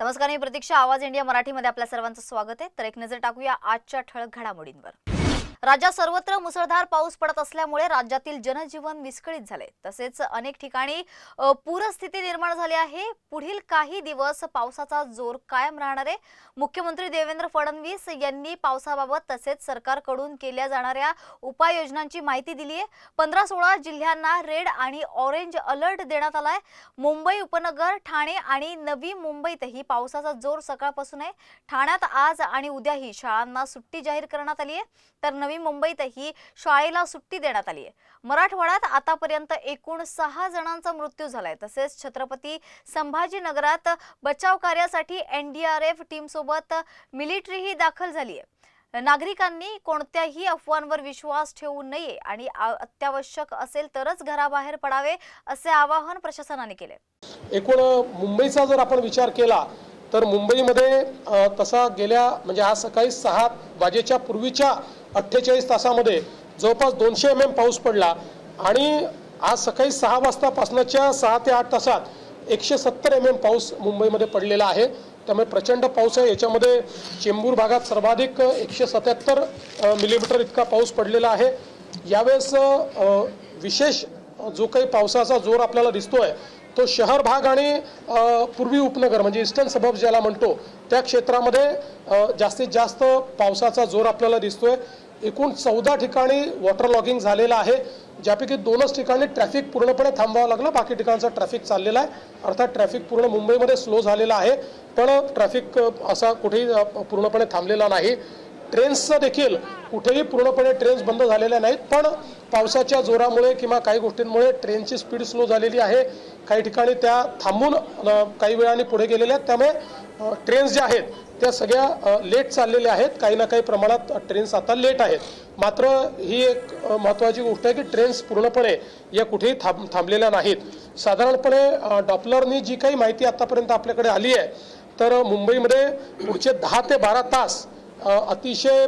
नमस्कार मी प्रतीक्षा आवाज इंडिया मराठीमध्ये आपल्या सर्वांचं स्वागत आहे. तर एक नजर टाकूया आजच्या ठळक घडामोडींवर. राज्यात सर्वत्र मुसळधार पाऊस पडत असल्यामुळे राज्यातील जनजीवन विस्कळीत झाले. तसेच अनेक ठिकाणी पूरस्थिती निर्माण झाली आहे. पुढील काही दिवस पावसाचा जोर कायम राहणार आहे. मुख्यमंत्री देवेंद्र फडणवीस यांनी पावसाबाबत तसेच सरकारकडून केल्या जाणाऱ्या उपाययोजनांची माहिती दिली आहे. पंधरा सोळा जिल्ह्यांना रेड आणि ऑरेंज अलर्ट देण्यात आलाय. मुंबई उपनगर ठाणे आणि नवी मुंबईतही पावसाचा जोर सकाळपासून आहे. ठाण्यात आज आणि उद्याही शाळांना सुट्टी जाहीर करण्यात आली आहे. तर नवी मुंबईतही शाळेला सुट्टी देण्यात आली आहे मराठवाड्यात आतापर्यंत एकूण सहा जणांचा मृत्यू झालाय. तसेच छत्रपती संभाजीनगरात बचाव कार्यासाठी एनडीआरएफ टीम सोबत मिलिटरीही दाखल झाली आहे नागरिकांनी कोणत्याही अफवांवर विश्वास ठेवू नये आणि अत्यावश्यक असेल तरच घराबाहेर पडावे असे आवाहन प्रशासनाने केले. एकूण मुंबईचा जर आपण विचार केला तर मुंबईमध्ये तसा गेल्या म्हणजे आज सकाळी सहा वाजेच्या पूर्वीच्या अठ्ठेचाळीस तासामध्ये जवळपास दोनशे एम एम पाऊस पडला आणि आज सकाळी सहा वाजतापासनच्या सहा ते आठ तासात एकशे सत्तर एम एम पाऊस मुंबईमध्ये पडलेला आहे. त्यामुळे प्रचंड पाऊस आहे. याच्यामध्ये चेंबूर भागात सर्वाधिक एकशे सत्याहत्तर मिलीमीटर इतका पाऊस पडलेला आहे. यावेळेस विशेष जो काही पावसाचा जोर आपल्याला दिसतो आहे तो शहर भाग आणि पूर्वी उपनगर म्हणजे ईस्टर्न सबब ज्याला म्हणतो त्या क्षेत्रामध्ये जास्तीत जास्त पावसाचा जोर आपल्याला दिसतोय. एकूण चौदा ठिकाणी वॉटर लॉगिंग झालेलं आहे ज्यापैकी दोनच ठिकाणी ट्रॅफिक पूर्णपणे थांबवावं लागलं. बाकी ठिकाणचं ट्रॅफिक चाललेलं आहे. अर्थात ट्रॅफिक पूर्ण मुंबईमध्ये स्लो झालेलं आहे पण ट्रॅफिक असा कुठेही पूर्णपणे थांबलेला नाही. ट्रेन्सचं देखील कुठेही पूर्णपणे ट्रेन्स बंद झालेल्या नाहीत पण पावसाच्या जोरामुळे किंवा काही गोष्टींमुळे ट्रेनची स्पीड स्लो झालेली आहे. काही ठिकाणी त्या थांबून काही वेळाने पुढे गेलेल्या आहेत. त्यामुळे ट्रेन्स ज्या आहेत त्या सगळ्या लेट चाललेल्या आहेत. काही ना काही प्रमाणात ट्रेन्स आता लेट आहेत. मात्र ही एक महत्त्वाची गोष्ट आहे की ट्रेन्स पूर्णपणे या कुठेही थांब थांबलेल्या नाहीत. साधारणपणे डॉपलरनी जी काही माहिती आतापर्यंत आपल्याकडे आली आहे तर मुंबईमध्ये पुढचे दहा ते बारा तास अतिशय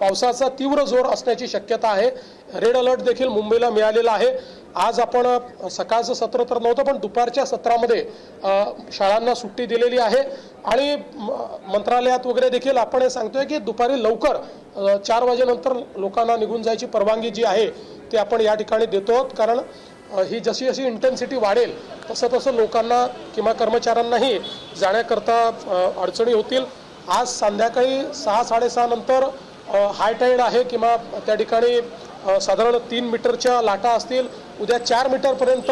पावसाचा तीव्र जोर असण्याची शक्यता आहे. रेड अलर्ट देखील मुंबईला मिळालेला आहे. आज आपण सकाळचं सत्र तर नव्हतं पण दुपारच्या सत्रामध्ये शाळांना सुट्टी दिलेली आहे. आणि म- मंत्रालयात वगैरे देखील आपण हे सांगतोय की दुपारी लवकर चार वाजेनंतर लोकांना निघून जायची परवानगी जी आहे ती आपण या ठिकाणी देतो आहोत. कारण ही जशी जशी इंटेन्सिटी वाढेल तसं तसं लोकांना किंवा कर्मचाऱ्यांनाही जाण्याकरता अडचणी होतील. आज संध्याकाळी सहा साडेसहानंतर हाय टाईड आहे किंवा त्या ठिकाणी साधारण तीन मीटरच्या लाटा असतील. उद्या चार मीटरपर्यंत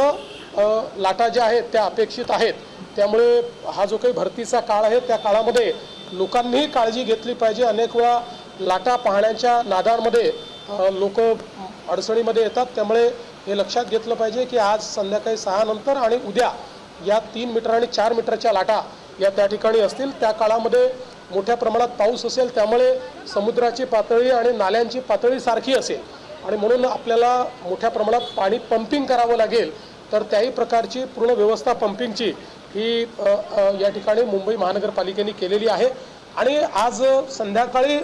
लाटा ज्या आहेत त्या अपेक्षित आहेत. त्यामुळे हा जो काही भरतीचा काळ आहे त्या काळामध्ये लोकांनीही काळजी घेतली पाहिजे. अनेक वेळा लाटा पाहण्याच्या नादांमध्ये लोक अडचणीमध्ये येतात. त्यामुळे हे लक्षात घेतलं पाहिजे की आज संध्याकाळी सहा नंतर आणि उद्या या तीन मीटर आणि चार मीटरच्या लाटा या त्या ठिकाणी असतील. त्या काळामध्ये मोठ्या प्रमाणात पाऊस असेल त्यामुळे समुद्राची पातळी आणि नाल्यांची पातळी सारखी असेल. आणि म्हणून आपल्याला मोठ्या प्रमाणात पाणी पंपिंग करावं लागेल तर त्याही प्रकारची पूर्ण व्यवस्था पंपिंगची ही या ठिकाणी मुंबई महानगरपालिकेने केलेली आहे. आणि आज संध्याकाळी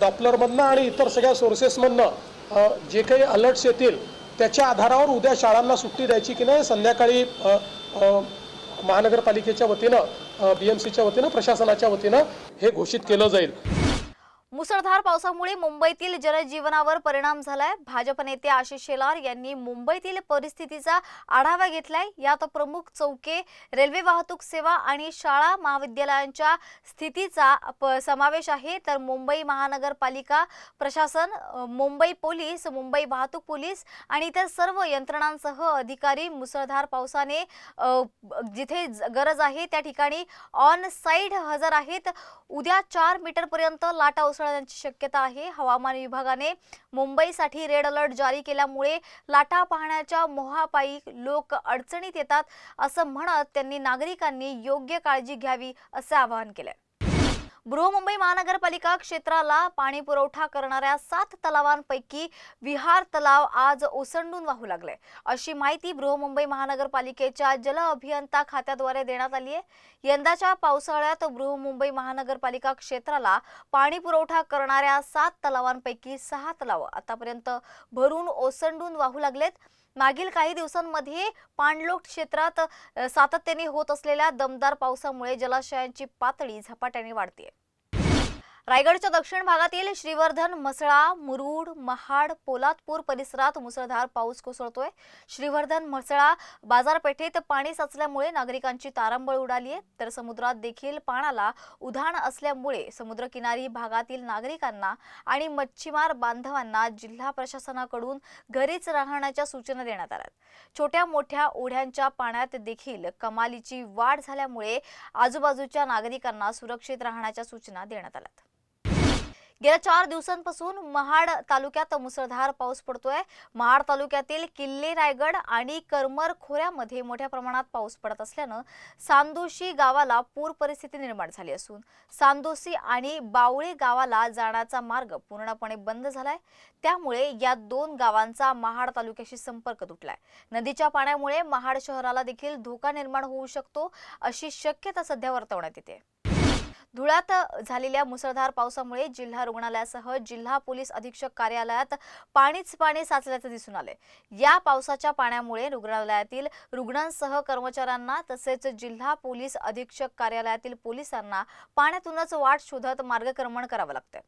डॉपलरमधनं आणि इतर सगळ्या सोर्सेसमधनं जे काही अलर्ट्स येतील त्याच्या आधारावर उद्या शाळांना सुट्टी द्यायची की नाही संध्याकाळी महानगरपालिकेच्या वतीनं बी एम सीच्या वतीनं प्रशासनाच्या वतीनं हे घोषित केलं जाईल. मुसळधार पावसामुळे मुंबईतील जनजीवनावर परिणाम झालाय. भाजप नेते आशिष शेलार यांनी मुंबईतील परिस्थितीचा आढावा घेतलाय. यात प्रमुख चौके रेल्वे वाहतूक सेवा आणि शाळा महाविद्यालयांच्या स्थितीचा प- समावेश आहे. तर मुंबई महानगरपालिका प्रशासन मुंबई पोलीस मुंबई वाहतूक पोलीस आणि इतर सर्व यंत्रणांसह अधिकारी मुसळधार पावसाने जिथे ज- गरज आहे त्या ठिकाणी ऑन साईड हजर आहेत. उद्या चार मीटरपर्यंत लाटा कोसळण्याची शक्यता आहे. हवामान विभागाने मुंबईसाठी रेड अलर्ट जारी केल्यामुळे लाटा पाहण्याच्या मोहापायी लोक अडचणीत येतात असं म्हणत त्यांनी नागरिकांनी योग्य काळजी घ्यावी असे आवाहन केले बृहमुंबई महानगरपालिका क्षेत्राला पाणी पुरवठा करणाऱ्या सात तलावांपैकी विहार तलाव आज ओसंडून वाहू लागले. अशी माहिती बृहमुंबई महानगरपालिकेच्या जल अभियंता खात्याद्वारे देण्यात आली आहे. यंदाच्या पावसाळ्यात बृहमुंबई महानगरपालिका क्षेत्राला पाणी पुरवठा करणाऱ्या सात तलावांपैकी सहा तलाव आतापर्यंत भरून ओसंडून वाहू लागलेत. मागील काही दिवसांमध्ये पाणलोट क्षेत्रात सातत्याने होत असलेल्या दमदार पावसामुळे जलाशयांची पातळी झपाट्याने वाढते रायगडच्या दक्षिण भागातील श्रीवर्धन म्हसळा मुरुड महाड पोलादपूर परिसरात मुसळधार पाऊस कोसळतोय. श्रीवर्धन म्हसळा बाजारपेठेत पाणी साचल्यामुळे नागरिकांची तारांबळ उडाली आहे. तर समुद्रात देखील पाण्याला उधाण असल्यामुळे समुद्रकिनारी भागातील नागरिकांना आणि मच्छीमार बांधवांना जिल्हा प्रशासनाकडून घरीच राहण्याच्या सूचना देण्यात आल्या छोट्या मोठ्या ओढ्यांच्या पाण्यात देखील कमालीची वाढ झाल्यामुळे आजूबाजूच्या नागरिकांना सुरक्षित राहण्याच्या सूचना देण्यात आल्या गेल्या चार दिवसांपासून महाड तालुक्यात मुसळधार पाऊस पडतोय. महाड तालुक्यातील किल्ले रायगड आणि करमर खोऱ्यामध्ये मोठ्या प्रमाणात पाऊस पडत असल्यानं सांदोशी गावाला पूर परिस्थिती निर्माण झाली असून सांदोसी आणि बावळे गावाला जाण्याचा मार्ग पूर्णपणे बंद झालाय. त्यामुळे या दोन गावांचा महाड तालुक्याशी संपर्क तुटलाय. नदीच्या पाण्यामुळे महाड शहराला देखील धोका निर्माण होऊ शकतो अशी शक्यता सध्या वर्तवण्यात येते. धुळ्यात झालेल्या मुसळधार पावसामुळे जिल्हा रुग्णालयासह जिल्हा पोलीस अधीक्षक कार्यालयात पाणीच पाणी साचल्याचं दिसून आलंय. या पावसाच्या पाण्यामुळे रुग्णालयातील रुग्णांसह कर्मचाऱ्यांना तसेच जिल्हा पोलीस अधीक्षक कार्यालयातील पोलिसांना पाण्यातूनच वाट शोधत मार्गक्रमण करावं लागतंय.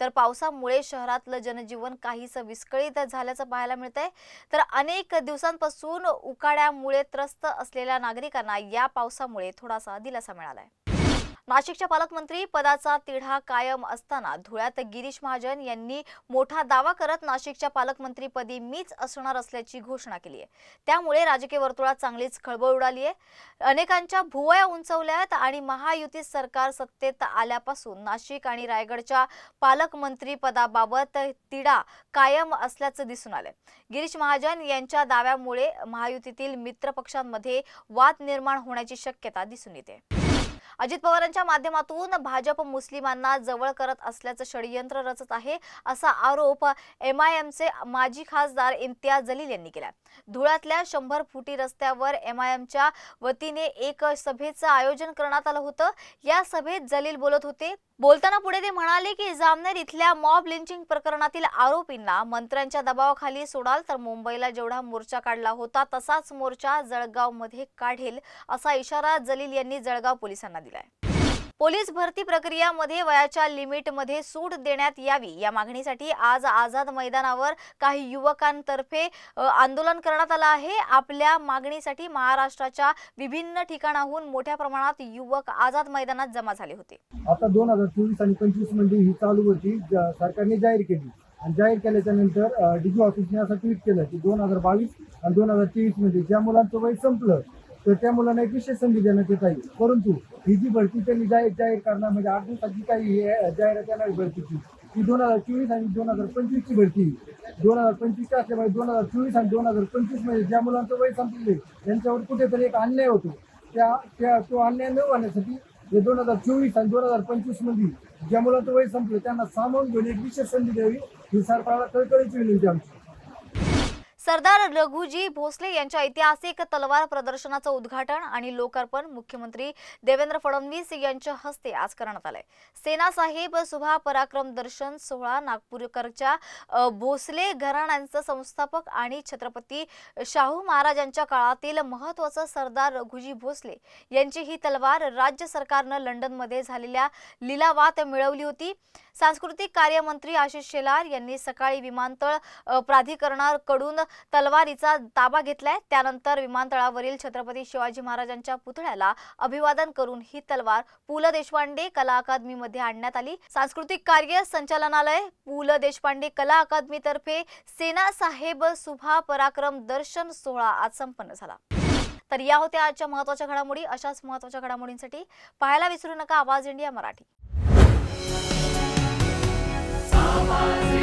तर पावसामुळे शहरातलं जनजीवन काहीसं विस्कळीत झाल्याचं पाहायला मिळतंय. तर अनेक दिवसांपासून उकाड्यामुळे त्रस्त असलेल्या नागरिकांना या पावसामुळे थोडासा दिलासा मिळालाय. नाशिकच्या पालकमंत्री पदाचा तिढा कायम असताना धुळ्यात गिरीश महाजन यांनी मोठा दावा करत नाशिकच्या पालकमंत्रीपदी मीच असणार असल्याची घोषणा केली आहे. त्यामुळे राजकीय वर्तुळात चांगलीच खळबळ उडाली आहे. अनेकांच्या भुवया उंचवल्यात आणि महायुती सरकार सत्तेत आल्यापासून नाशिक आणि रायगडच्या पालकमंत्री पदाबाबत तिढा कायम असल्याचं दिसून आलंय. गिरीश महाजन यांच्या दाव्यामुळे महायुतीतील मित्र पक्षांमध्ये वाद निर्माण होण्याची शक्यता दिसून येते. अजित पवारांच्या माध्यमातून भाजप मुस्लिमांना जवळ करत असल्याचं षडयंत्र रचत आहे असा आरोप एम आय एमचे माजी खासदार इम्तियाज जलील यांनी केला धुळ्यातल्या शंभर फुटी रस्त्यावर एम आय एमच्या वतीने एक सभेचं आयोजन करण्यात आलं होतं. या सभेत जलील बोलत होते. बोलताना पुढे ते म्हणाले की जामनेर इथल्या मॉब लिंचिंग प्रकरणातील आरोपींना मंत्र्यांच्या दबावाखाली सोडाल तर मुंबईला जेवढा मोर्चा काढला होता तसाच मोर्चा जळगावमध्ये काढेल असा इशारा जलील यांनी जळगाव पोलिसांना दिलाय. पोलीस भरती प्रक्रियामध्ये वयाच्या लिमिटमध्ये सूट देण्यात यावी. या मागणीसाठी आज आझाद मैदानावर काही युवकांतर्फे आंदोलन करण्यात आलं आहे. आपल्या मागणीसाठी महाराष्ट्राच्या विभिन्न ठिकाणाहून मोठ्या प्रमाणात युवक आझाद मैदानात जमा झाले होते. आता दोन हजार चोवीस आणि पंचवीसमध्ये ही चालू होती. सरकारने जाहीर केली. आणि जाहीर केल्याच्यानंतर डीजी ऑफिसने असं ट्विट केलं की दोन हजार बावीस आणि दोन हजार तेवीसमध्ये ज्या मुलांचं वय संपलं तर त्या मुलांना एक विशेष संधी देण्यात येत आहे. परंतु ही जी भरती त्यांनी जाहीर जाहीर करणार म्हणजे आठ दिवसाची काही हे जाहिरात येणार भरतीची ती दोन हजार चोवीस आणि दोन हजार पंचवीसची भरती. दोन हजार पंचवीसची असल्यामुळे दोन हजार चोवीस आणि दोन हजार पंचवीसमध्ये ज्या मुलांचं वय संपले त्यांच्यावर कुठेतरी एक अन्याय होतो. त्या त्या तो अन्याय न होण्यासाठी हे दोन हजार चोवीस आणि दोन हजार पंचवीसमध्ये ज्या मुलांचं वय संपलं त्यांना सामावून घेऊन एक विशेष संधी द्यावी ही सरकारला कळकळीची विनंती आमची. सरदार रघुजी भोसले यांच्या ऐतिहासिक तलवार प्रदर्शनाचं उद्घाटन आणि लोकार्पण मुख्यमंत्री देवेंद्र फडणवीस यांच्या हस्ते आज करण्यात आलंय. सेना साहेब सुभा पराक्रम दर्शन सोहळा नागपूरकरच्या भोसले घराण्यांचं संस्थापक आणि छत्रपती शाहू महाराजांच्या काळातील महत्वाचं सरदार रघुजी भोसले यांची ही तलवार राज्य सरकारनं लंडनमध्ये झालेल्या लिलावात मिळवली होती. सांस्कृतिक कार्यमंत्री आशिष शेलार यांनी सकाळी विमानतळ प्राधिकरणाकडून तलवारीचा ताबा घेतलाय. त्यानंतर विमानतळावरील छत्रपती शिवाजी महाराजांच्या पुतळ्याला अभिवादन करून ही तलवार पु ल देशपांडे कला अकादमीमध्ये आणण्यात आली. सांस्कृतिक कार्य संचालनालय पु ल देशपांडे कला अकादमीतर्फे सेना साहेब सुभा पराक्रम दर्शन सोहळा आज संपन्न झाला. तर या होत्या आजच्या महत्त्वाच्या घडामोडी. अशाच महत्त्वाच्या घडामोडींसाठी पाहायला विसरू नका आवाज इंडिया मराठी. आवाज